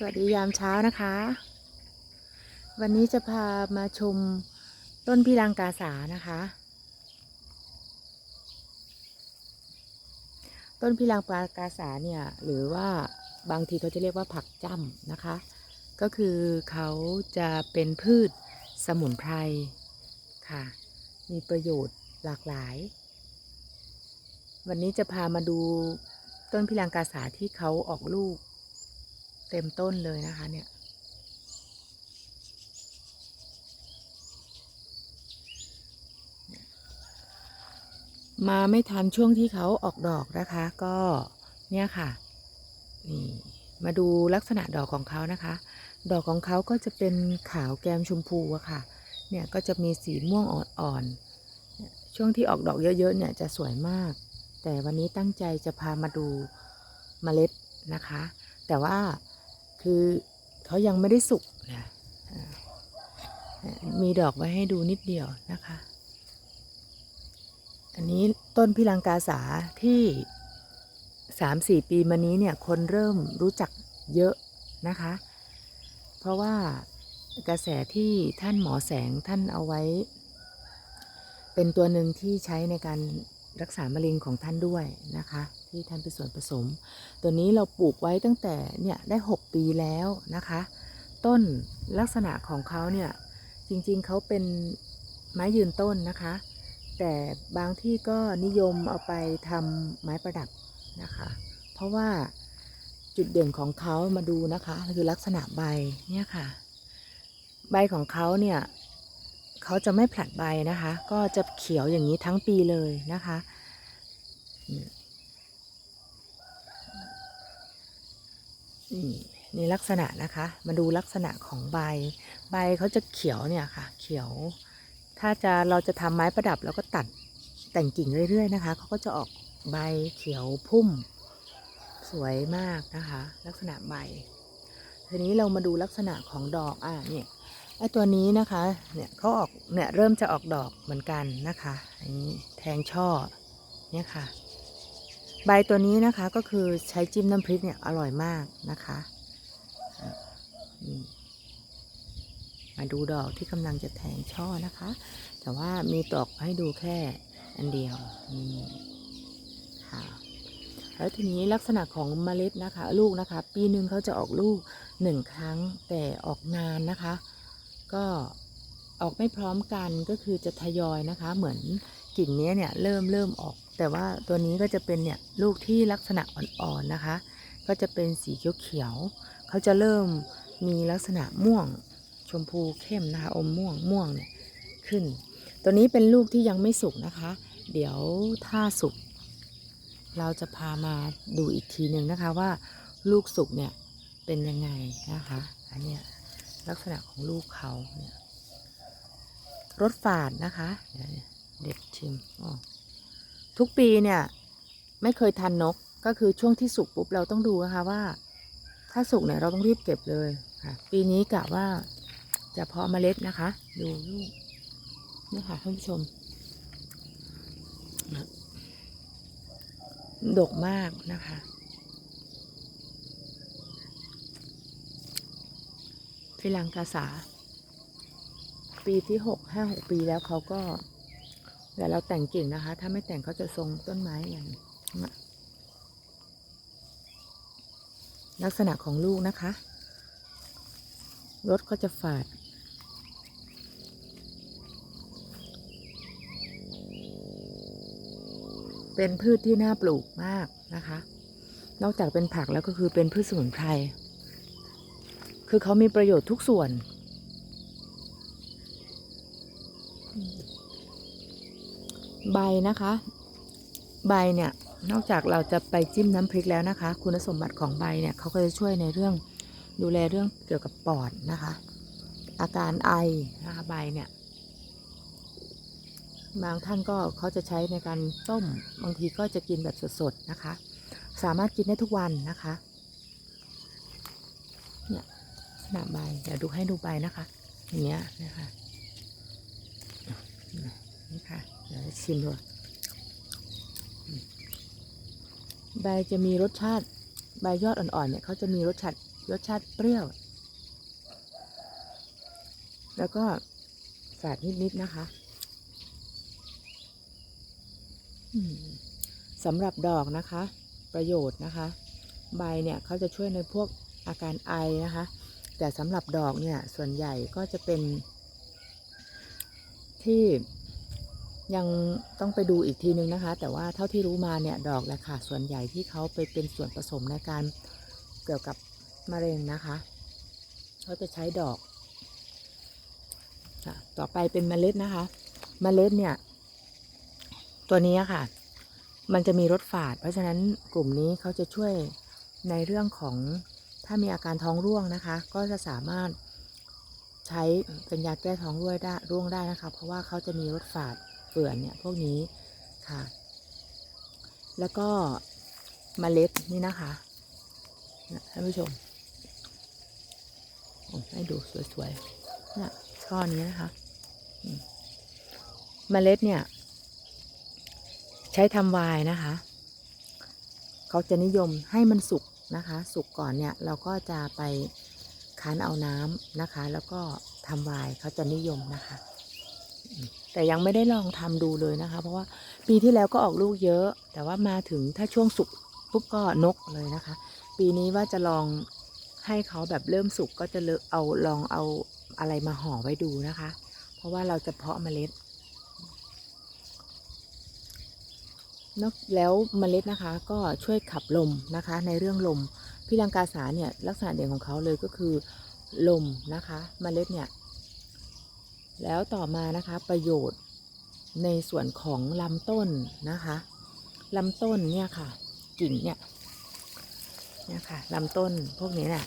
สวัสดียามเช้านะคะ วันนี้จะพามาชมต้นพิรังกาสานะคะ ต้นพิรังกาสาเนี่ยหรือว่าบางทีเขาจะเรียกว่าผักจ้ำนะคะ ก็คือเขาจะเป็นพืชสมุนไพรค่ะ มีประโยชน์หลากหลาย วันนี้จะพามาดูต้นพิรังกาสาที่เขาออกลูก เต็มต้นเลยนะคะเนี่ย มาไม่ทันช่วงที่เขาออกดอกนะคะ ก็เนี่ยค่ะนี่มาดูลักษณะดอกของเขานะคะ ดอกของเขาก็จะเป็นขาวแกมชมพูอะค่ะ เนี่ยก็จะมีสีม่วงอ่อนๆ ช่วงที่ออกดอกเยอะๆ เนี่ยจะสวยมาก แต่วันนี้ตั้งใจจะพามาดูเมล็ดนะคะ แต่ว่า คือเขายังไม่ได้สุกนะอ่ามีดอกไว้ให้ดูนิดเดียวนะคะ อันนี้ต้นพิลังกาสาที่สามสี่ปีมานี้เนี่ยคนเริ่มรู้จักเยอะนะคะ เพราะว่ากระแสที่ท่านหมอแสงท่านเอาไว้ เป็นตัวหนึ่งที่ใช้ในการ รักษามะเร็งของท่านด้วยนะคะ ที่ท่านเป็นส่วนผสม ตัวนี้เราปลูกไว้ตั้งแต่เนี่ยได้ 6 ปีแล้วนะคะ ต้นลักษณะของเขาเนี่ยจริงๆเขาเป็นไม้ยืนต้นนะคะ แต่บางที่ก็นิยมเอาไปทำไม้ประดับนะคะ เพราะว่าจุดเด่นของเขามาดูนะคะ คือลักษณะใบเนี่ยค่ะ ใบของเขาเนี่ย เขาจะไม่ผลัดใบนะคะ ก็จะเขียวอย่างนี้ทั้งปีเลยนะคะ นี่นี่ลักษณะนะคะ มาดูลักษณะของใบ ใบเขาจะเขียวเนี่ยค่ะ เขียว ถ้าจะเราจะทำไม้ประดับเราก็ตัดแต่งกิ่งเรื่อยๆนะคะเขาก็จะออกใบเขียวพุ่ม สวยมากนะคะ ลักษณะใบทีนี้เรามาดูลักษณะของดอกอะเนี่ย ไอตัวนี้นะคะ เนี่ยเขาออก เนี่ยเริ่มจะออกดอกเหมือนกันนะคะอันนี้แทงช่อ เนี่ยค่ะ ใบตัวนี้นะคะก็คือใช้จิ้มน้ำพริกเนี่ยอร่อยมากนะคะมาดูดอกที่กำลังจะแทงช่อนะคะ แต่ว่ามีดอกให้ดูแค่อันเดียวนี่ค่ะแล้วทีนี้ลักษณะของเมล็ดนะคะ ลูกนะคะ ปีหนึ่งเขาจะออกลูกหนึ่งครั้งแต่ออกนานนะคะ ก็ออกไม่พร้อมกันก็คือจะทยอยนะคะ เหมือนกิ่งนี้เนี่ยเริ่มเริ่มออก แต่ว่าตัวนี้ก็จะเป็นเนี่ยลูกที่ลักษณะอ่อนๆนะคะ ก็จะเป็นสีเขียวๆเขาจะเริ่มมีลักษณะม่วงชมพูเข้มนะคะอมม่วงม่วงเนี่ยขึ้น ตัวนี้เป็นลูกที่ยังไม่สุกนะคะ เดี๋ยวถ้าสุกเราจะพามาดูอีกทีหนึ่งนะคะว่าลูกสุกเนี่ยเป็นยังไงนะคะ อันเนี้ย ลักษณะของลูกเขาเนี่ยรสฝาดนะคะ เดี๋ยวเด็ดชิมทุกปีเนี่ย ไม่เคยทันนกก็คือช่วงที่สุกปุ๊บเราต้องดูนะคะว่า ถ้าสุกเนี่ยเราต้องรีบเก็บเลยค่ะ ปีนี้กะว่าจะเพาะเมล็ดนะคะ ดูลูกนี่ค่ะท่านผู้ชม ดกมากนะคะ ฟิลังกาสา ปีที่หกห้าหกปีแล้วเขาก็แต่เราแต่งกิ่งนะคะ ถ้าไม่แต่งเขาจะทรงต้นไม้อย่างนี้ลักษณะของลูกนะคะรสก็จะฝาด เป็นพืชที่น่าปลูกมากนะคะ นอกจากเป็นผักแล้วก็คือเป็นพืชสมุนไพร คือเขามีประโยชน์ทุกส่วน ใบนะคะ ใบเนี่ยนอกจากเราจะไปจิ้มน้ำพริกแล้วนะคะ คุณสมบัติของใบเนี่ยเขาก็จะช่วยในเรื่องดูแลเรื่องเกี่ยวกับปอดนะคะ อาการไอนะคะใบเนี่ยบางท่านก็เขาจะใช้ในการต้ม บางทีก็จะกินแบบสดๆนะคะ สามารถกินได้ทุกวันนะคะ เนี่ย ลักษณะใบ เดี๋ยวดูให้ดูใบนะคะ อย่างเงี้ยนะคะนี่ค่ะ เดี๋ยวชิมดูใบจะมีรสชาติ ใบยอดอ่อนๆเนี่ยเขาจะมีรสชาติรสชาติเปรี้ยว แล้วก็ฝาดนิดๆนะคะสำหรับดอกนะคะ ประโยชน์นะคะ ใบเนี่ยเขาจะช่วยในพวกอาการไอนะคะ แต่สำหรับดอกเนี่ยส่วนใหญ่ก็จะเป็น ที่ยังต้องไปดูอีกทีนึงนะคะ แต่ว่าเท่าที่รู้มาเนี่ยดอกแหละค่ะส่วนใหญ่ที่เขาไปเป็นส่วนผสมในการเกี่ยวกับมะเร็งนะคะเขาจะใช้ดอกต่อไปเป็นเมล็ดนะคะ เมล็ดเนี่ย ตัวนี้ค่ะ มันจะมีรสฝาด เพราะฉะนั้นกลุ่มนี้เขาจะช่วยในเรื่องของ ถ้ามีอาการท้องร่วงนะคะ ก็จะสามารถใช้เป็นยาแก้ท้องร่วงได้ร่วงได้นะคะ เพราะว่าเขาจะมีรสฝาดเปื่อนเนี่ยพวกนี้ค่ะ แล้วก็เมล็ดนี่นะคะนี่ยท่านผู้ชมให้ดูสวยๆเนี่ยช่อนี้นะคะมเมล็ดเนี่ย ใช้ทำวน์นะคะ เขาจะนิยมให้มันสุก นะคะ สุกก่อนเนี่ยเราก็จะไปคั้นเอาน้ำนะคะ แล้วก็ทำวน์เขาจะนิยมนะคะ แต่ยังไม่ได้ลองทำดูเลยนะคะ เพราะว่าปีที่แล้วก็ออกลูกเยอะ แต่ว่ามาถึงถ้าช่วงสุกปุ๊บก็นกเลยนะคะ ปีนี้ว่าจะลองให้เขาแบบเริ่มสุกก็จะเลอเอาลองเอาอะไรมาห่อไว้ดูนะคะ เพราะว่าเราจะเพาะเมล็ด นอกแล้วเมล็ดนะคะก็ช่วยขับลมนะคะ ในเรื่องลมพี่ลังกาสาเนี่ยลักษณะเด่นของเขาเลยก็คือลมนะคะเมล็ดเนี่ยแล้วต่อมานะคะประโยชน์ในส่วนของลำต้นนะคะลำต้นเนี่ยค่ะกิ่งเนี่ยเนี่ยค่ะลำต้นพวกนี้เนี่ย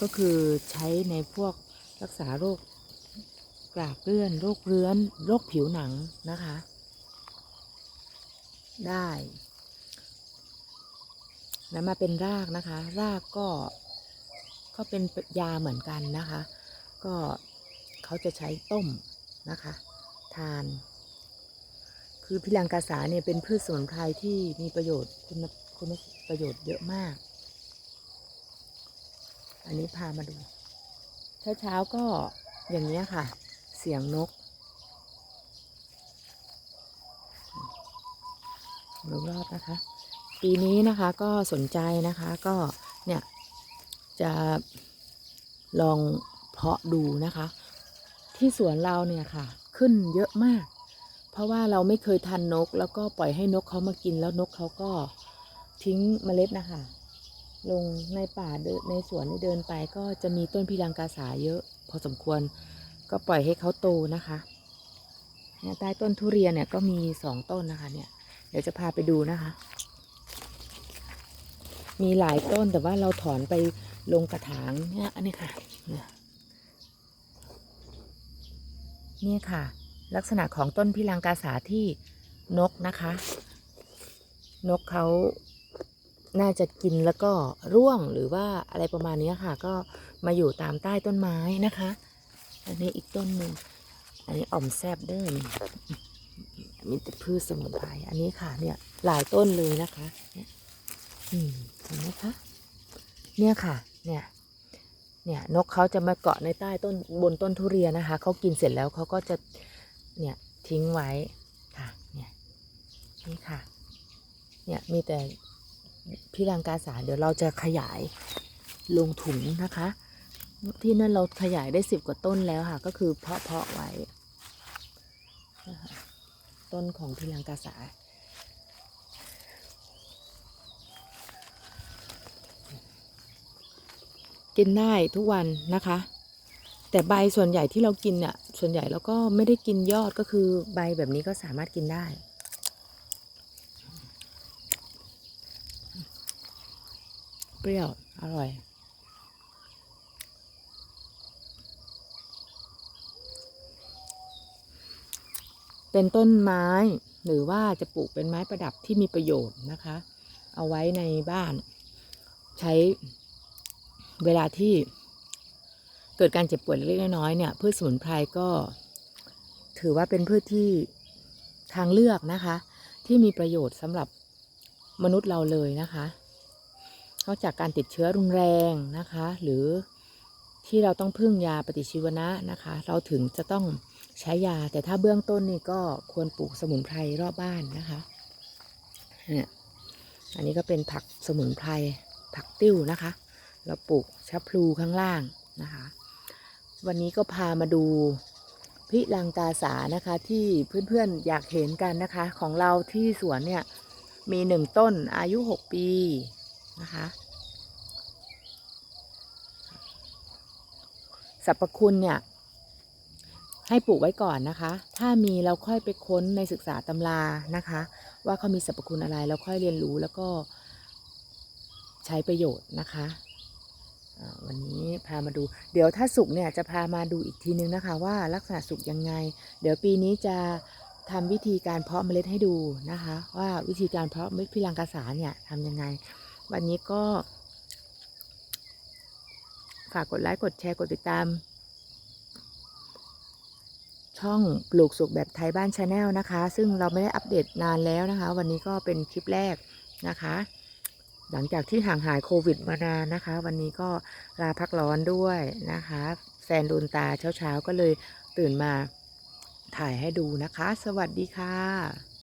ก็คือใช้ในพวกรักษาโรคกราบเลื่อนโรคเรื้อนโรคผิวหนังนะคะ ได้ แล้วมาเป็นรากนะคะ รากก็ก็เป็นยาเหมือนกันนะคะ ก็เขาจะใช้ต้มนะคะ ทาน คือพิลังกาสาเนี่ยเป็นพืชสมุนไพรที่มีประโยชน์คุณคุณประโยชน์เยอะมาก อันนี้พามาดู เช้าเช้าๆก็อย่างนี้ค่ะ เสียงนก รอบๆนะคะ ปีนี้นะคะก็สนใจนะคะก็เนี่ยจะลองเพาะดูนะคะ ที่สวนเราเนี่ยค่ะ ขึ้นเยอะมาก เพราะว่าเราไม่เคยทันนก แล้วก็ปล่อยให้นกเขามากินแล้วนกเขาก็ทิ้งเมล็ดนะคะ ลงในป่าเดินในสวนเดินไปก็จะมีต้นพิรังกาสาเยอะ พอสมควรก็ปล่อยให้เขาโตนะคะเนี่ยใต้ต้นทุเรียนเนี่ยก็มีสองต้นนะคะเนี่ย ดี๋ยวจะพาไปดูนะคะ มีหลายต้นแต่ว่าเราถอนไปลงกระถางเนี่ยอันนี้ค่ะ เนี่ยค่ะ ลักษณะของต้นพิลังกาสาที่นกนะคะ นกเขาน่าจะกินแล้วก็ร่วงหรือว่าอะไรประมาณนี้ค่ะ ก็มาอยู่ตามใต้ต้นไม้นะคะ อันนี้อีกต้นหนึ่งอันนี้อ่อมแซบเด้อ มีแต่พืชสมุนไพรอันนี้ค่ะ เนี่ย หลายต้นเลยนะคะเนี่ยอืมเห็นไหมคะเนี่ยค่ะ เนี่ย เนี่ยนกเขาจะมาเกาะในใต้ต้นบนต้นทุเรียนนะคะเขากินเสร็จแล้วเขาก็จะเนี่ยทิ้งไว้ค่ะ เนี่ยนี่ค่ะ เนี่ยมีแต่พี่รังกาสาเดี๋ยวเราจะขยายลงถุงนะคะ ที่นั่นเราขยายได้สิบกว่าต้นแล้วค่ะ ก็คือเพาะเพาะไว้นะคะ ต้นของพิลังกาสากินได้ทุกวันนะคะ แต่ใบส่วนใหญ่ที่เรากินเนี่ยส่วนใหญ่เราก็ไม่ได้กินยอดก็คือใบแบบนี้ก็สามารถกินได้ เปรี้ยว อร่อย เป็นต้นไม้หรือว่าจะปลูกเป็นไม้ประดับที่มีประโยชน์นะคะ เอาไว้ในบ้าน ใช้เวลาที่เกิดการเจ็บปวยเล็กน้อยเนี่ยพืชสมุนไพรก็ ถือว่าเป็นพืชที่ทางเลือกนะคะ ที่มีประโยชน์สำหรับมนุษย์เราเลยนะคะนอกจากการติดเชื้อรุนแรงนะคะ หรือที่เราต้องพึ่งยาปฏิชีวนะนะคะ เราถึงจะต้อง ใช้ยา แต่ถ้าเบื้องต้นนี่ก็ควรปลูกสมุนไพรรอบบ้านนะคะเนี่ยอันนี้ก็เป็นผักสมุนไพรผักติ้วนะคะ เราปลูกชะพลูข้างล่างนะคะ วันนี้ก็พามาดูพิลังกาสานะคะที่เพื่อนๆอยากเห็นกันนะคะ ของเราที่สวนเนี่ยมีหนึ่งต้นอายุ6ปีนะคะสรรพคุณเนี่ย ให้ปลูกไว้ก่อนนะคะ ถ้ามีเราค่อยไปค้นในศึกษาตำรานะคะ ว่าเขามีสรรพคุณอะไร เราค่อยเรียนรู้แล้วก็ใช้ประโยชน์นะคะวันนี้พามาดู เดี๋ยวถ้าสุกเนี่ยจะพามาดูอีกทีนึงนะคะ ว่าลักษณะสุกยังไง เดี๋ยวปีนี้จะทำวิธีการเพาะเมล็ดให้ดูนะคะ ว่าวิธีการเพาะเมล็ดพิลังกาสาเนี่ยทำยังไง วันนี้ก็ ฝากกดไลค์กดแชร์กดติดตาม ช่องปลูกสุกแบบไทยบ้านชาแนลนะคะ ซึ่งเราไม่ได้อัปเดตนานแล้วนะคะ วันนี้ก็เป็นคลิปแรกนะคะ หลังจากที่ห่างหายโควิดมานานนะคะ วันนี้ก็ลาพักร้อนด้วยนะคะ แฟนโดนตาเช้าๆก็เลยตื่นมาถ่ายให้ดูนะคะ สวัสดีค่ะ